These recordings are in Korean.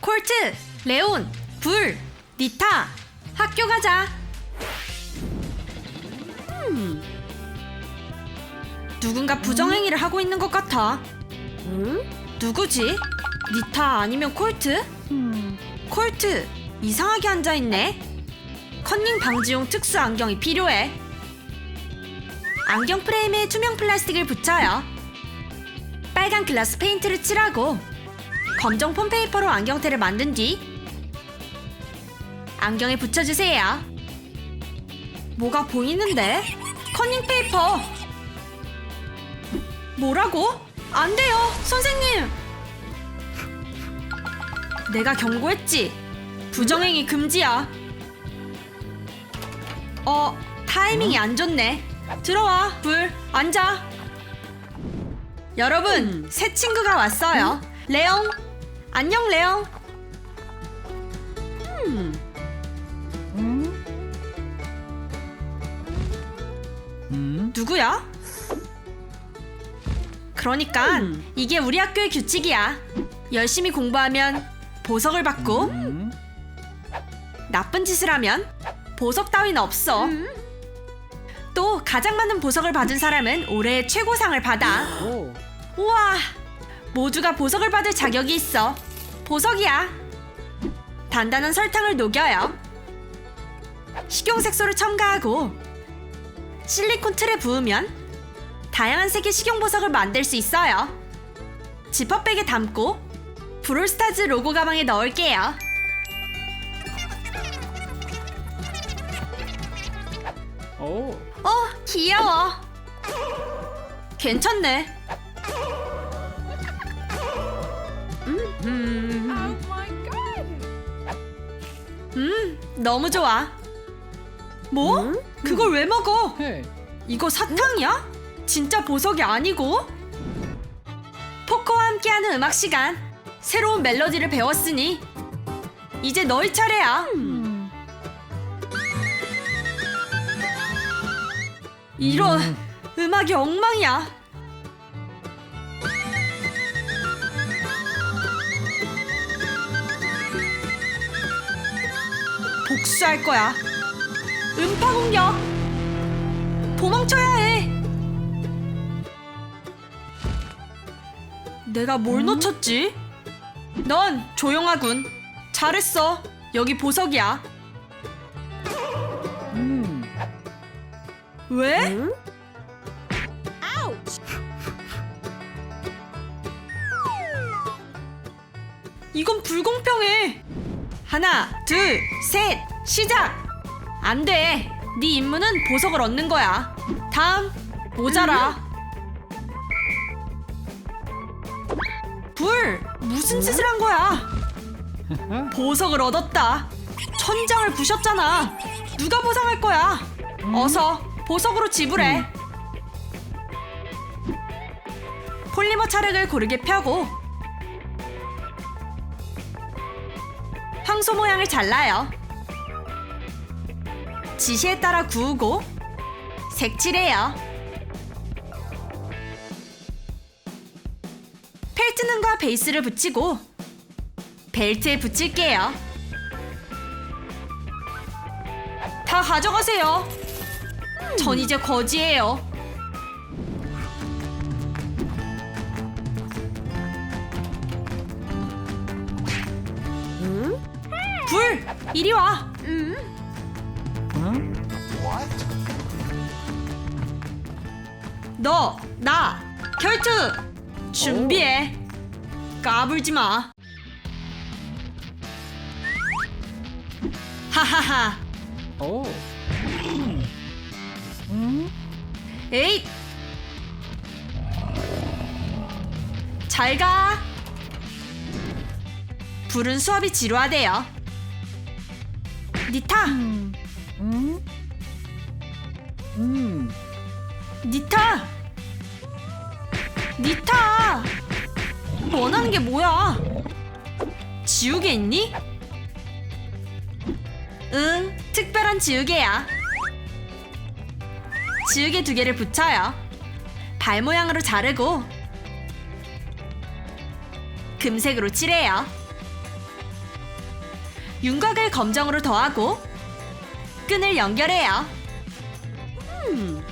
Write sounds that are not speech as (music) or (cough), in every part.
콜트, 레온, 불, 니타, 학교 가자. 음. 누군가 부정행위를 하고 있는 것 같아. 누구지? 니타 아니면 콜트? 콜트, 이상하게 앉아 있네. 컨닝 방지용 특수 안경이 필요해. 안경 프레임에 투명 플라스틱을 붙여요. 빨간 글라스 페인트를 칠하고 검정 폼페이퍼로 안경테를 만든 뒤 안경에 붙여주세요. 뭐가 보이는데? 커닝 페이퍼. 뭐라고? 안 돼요, 선생님. 내가 경고했지. 부정행위 금지야. 어, 타이밍이 안 좋네. 들어와, 불. 앉아. 여러분, 새 친구가 왔어요. 레옹. 안녕, 레옹. 누구야? 그러니까 이게 우리 학교의 규칙이야. 열심히 공부하면 보석을 받고 나쁜 짓을 하면 보석 따위는 없어. 또 가장 많은 보석을 받은 사람은 올해의 최고상을 받아. 오. 우와! 모두가 보석을 받을 자격이 있어. 보석이야. 단단한 설탕을 녹여요. 식용색소를 첨가하고 실리콘 틀에 부으면 다양한 색의 식용 보석을 만들 수 있어요. 지퍼백에 담고 브롤스타즈 로고 가방에 넣을게요. 오. 어, 귀여워. 괜찮네. 음, 음, 음, 너무 좋아. 뭐? 그걸 왜 먹어? 헤이. 이거 사탕이야? 진짜 보석이 아니고? 포코와 함께하는 음악 시간. 새로운 멜로디를 배웠으니 이제 너희 차례야. 이런 음악이 엉망이야. 복수할 거야. 음파 공격. 도망쳐야 해. 내가 뭘 놓쳤지? 넌 조용하군. 잘했어. 여기 보석이야. 음. 왜? 이건 불공평해. 하나, 둘, 셋, 시작. 안 돼. 네 임무는 보석을 얻는 거야. 다음, 모자라. 불, 무슨 짓을 한 거야? (laughs) 보석을 얻었다. 천장을 부셨잖아. 누가 보상할 거야? 어서 보석으로 지불해. 폴리머 찰흙을 고르게 펴고 황소 모양을 잘라요. 지시에 따라 구우고 색칠해요. 펠트능과 베이스를 붙이고 벨트에 붙일게요. 다 가져가세요. 전 이제 거지예요. 이리 와! 어? 너, 나, 결투! 준비해. 까불지 마. 하하하. 오. 음. 에잇! 잘 가. 불은 수업이 지루하대요. 니타, 음. 음. 니타, 니타. 원하는 게 뭐야? 지우개 있니? 응, 특별한 지우개야. 지우개 두 개를 붙여요. 발 모양으로 자르고 금색으로 칠해요. 윤곽을 검정으로 더하고 끈을 연결해요. 음,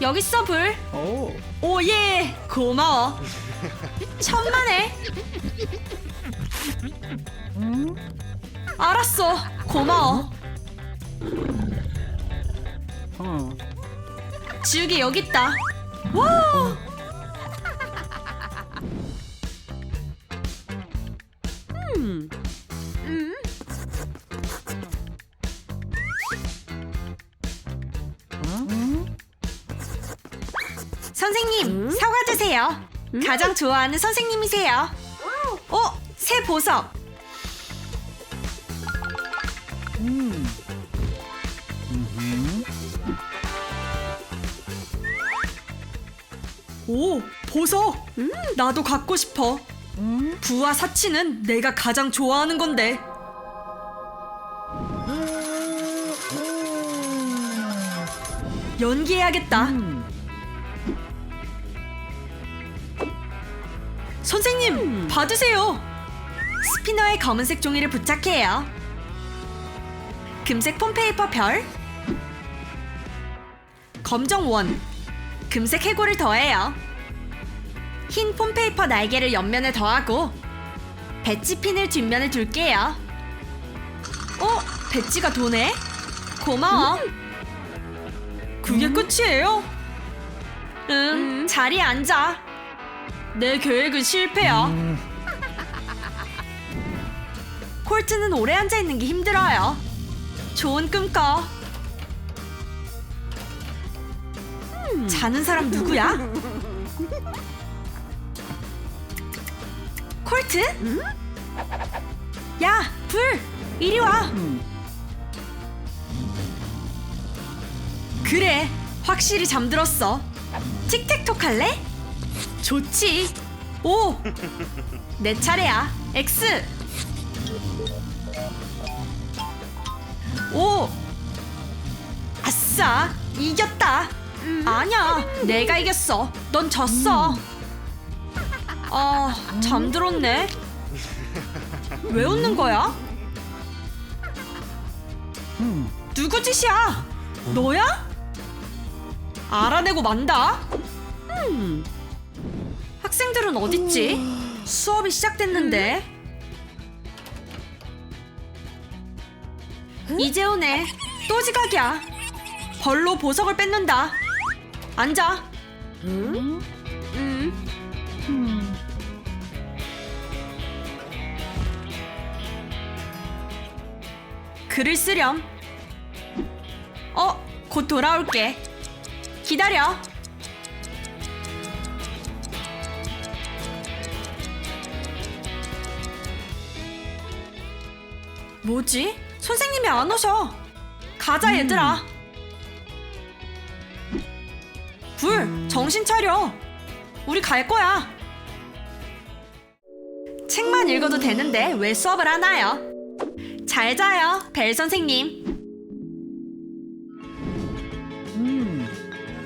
여기 있어 불. 오. 오예 고마워. 천만에. 음. 알았어 고마워. 어. 지우개 여기 있다. 와. 가장 좋아하는 선생님이세요. 어, 새 보석. 음. 음. 오, 보석. 나도 갖고 싶어. 음. 부와 사치는 내가 가장 좋아하는 건데. 연기해야겠다. 선생님, 받으세요. 스피너에 검은색 종이를 부착해요. 금색 폼페이퍼 별, 검정 원, 금색 해골을 더해요. 흰 폼페이퍼 날개를 옆면에 더하고 배지 핀을 뒷면에 둘게요. 어? 배지가 도네? 고마워. 그게 끝이에요? 응, 자리에 앉아. 내 계획은 실패야. 음. 콜트는 오래 앉아 있는 게 힘들어요. 좋은 꿈 꿔. 음, 자는 사람 누구야? 콜트? 야, 불! 이리 와! 음. 그래, 확실히 잠들었어. 틱택톡 할래? 좋지. 오! 내 차례야. X. 오! 아싸! 이겼다! 아니야, 내가 이겼어. 넌 졌어. 아, 잠들었네. 왜 웃는 거야? 음. 누구 짓이야? 너야? 알아내고 만다. 음. 학생들은 어딨지? 수업이 시작됐는데. 이제 오네. 또 지각이야. 벌로 보석을 뺏는다. 앉아. 글을 쓰렴. 어, 곧 돌아올게. 기다려. 뭐지? 선생님이 안 오셔. 가자, 음. 얘들아. 불, 음. 정신 차려. 우리 갈 거야. 책만 읽어도 되는데 왜 수업을 하나요? 잘 자요, 벨 선생님. 음.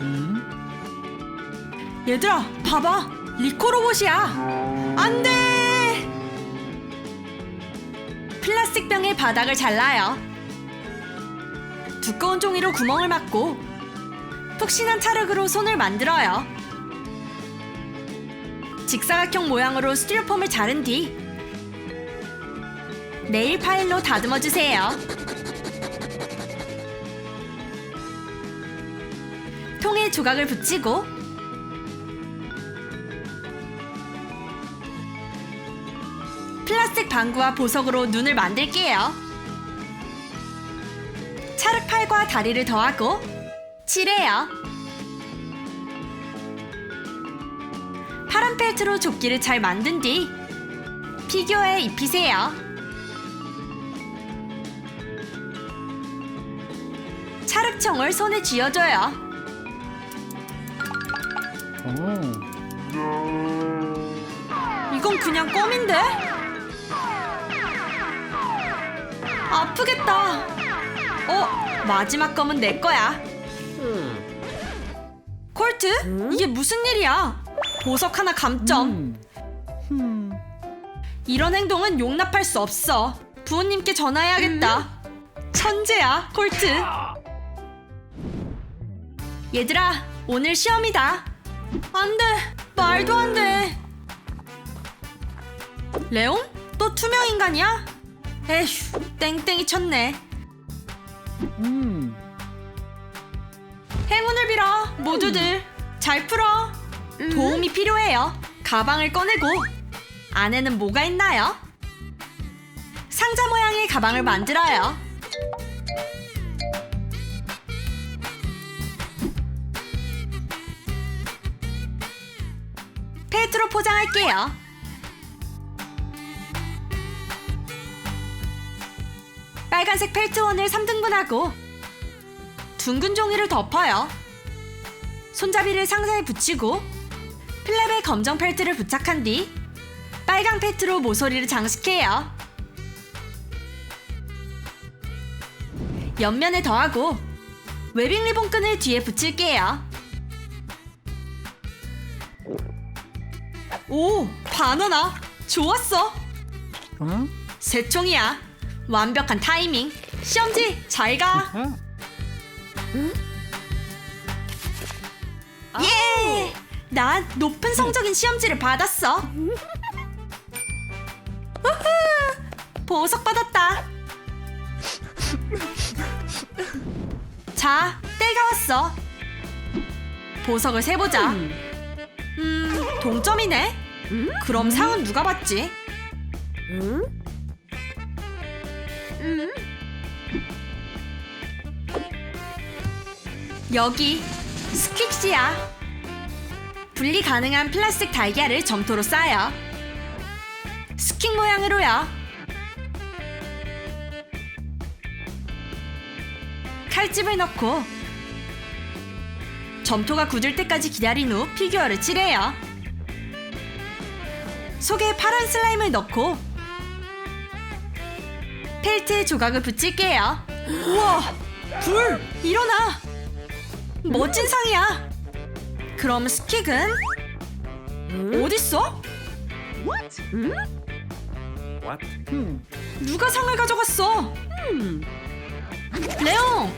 음. 얘들아, 봐봐. 리코 로봇이야. 안 돼! 플라스틱 병의 바닥을 잘라요. 두꺼운 종이로 구멍을 막고 푹신한 찰흙으로 손을 만들어요. 직사각형 모양으로 스티로폼을 자른 뒤 네일 파일로 다듬어 주세요. 통에 조각을 붙이고 플라스틱 방구와 보석으로 눈을 만들게요. 찰흙 팔과 다리를 더하고 칠해요. 파란 펠트로 조끼를 잘 만든 뒤 피규어에 입히세요. 찰흙청을 손에 쥐어줘요. 오. 이건 그냥 껌인데? 아프겠다. 어, 마지막 껌은 내 거야. 콜트? 이게 무슨 일이야? 보석 하나 감점. 음. 음. 이런 행동은 용납할 수 없어. 부모님께 전화해야겠다. 천재야, 콜트. 얘들아, 오늘 시험이다. 안 돼. 말도 안 돼. 레온? 또 투명 인간이야? 에휴, 땡땡이 쳤네. 음. 행운을 빌어, 모두들. 잘 풀어. 도움이 필요해요. 가방을 꺼내고 안에는 뭐가 있나요? 상자 모양의 가방을 만들어요. 펠트로 포장할게요. 빨간색 펠트원을 3등분하고 둥근 종이를 덮어요. 손잡이를 상자에 붙이고 플랩에 검정 펠트를 부착한 뒤 빨강 펠트로 모서리를 장식해요. 옆면에 더하고 웨빙 리본 끈을 뒤에 붙일게요. 오, 바나나. 좋았어. 어? 새총이야. 완벽한 타이밍. 시험지 잘 가. 아. 예! 난 높은 성적인 시험지를 받았어. 우후! 보석 받았다. 자, 때가 왔어. 보석을 세보자. 음, 동점이네. 그럼 상은 누가 받지? 여기 스퀵시야. 분리 가능한 플라스틱 달걀을 점토로 쌓아요. 스틱 모양으로요. 칼집을 넣고 점토가 굳을 때까지 기다린 후 피규어를 칠해요. 속에 파란 슬라임을 넣고 펠트에 조각을 붙일게요. 우와! 불! 일어나! 멋진 상이야! 그럼 스틱은 어딨어? 음. 누가 상을 가져갔어? 레옹!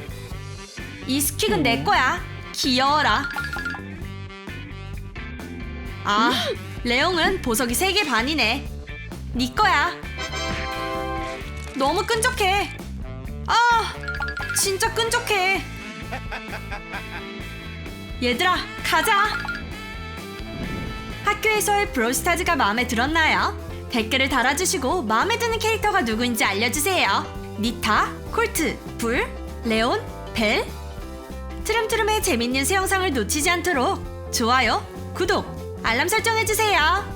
이 스틱은 내 거야. 귀여워라. 아, 레옹은 보석이 세 개 반이네. 네 거야. 너무 끈적해. 아, 진짜 끈적해. 얘들아, 가자. 학교에서의 브롤스타즈가 마음에 들었나요? 댓글을 달아주시고 마음에 드는 캐릭터가 누구인지 알려주세요. 니타, 콜트, 불, 레온, 벨. 트름트름의 재밌는 새 영상을 놓치지 않도록 좋아요, 구독, 알람 설정해주세요.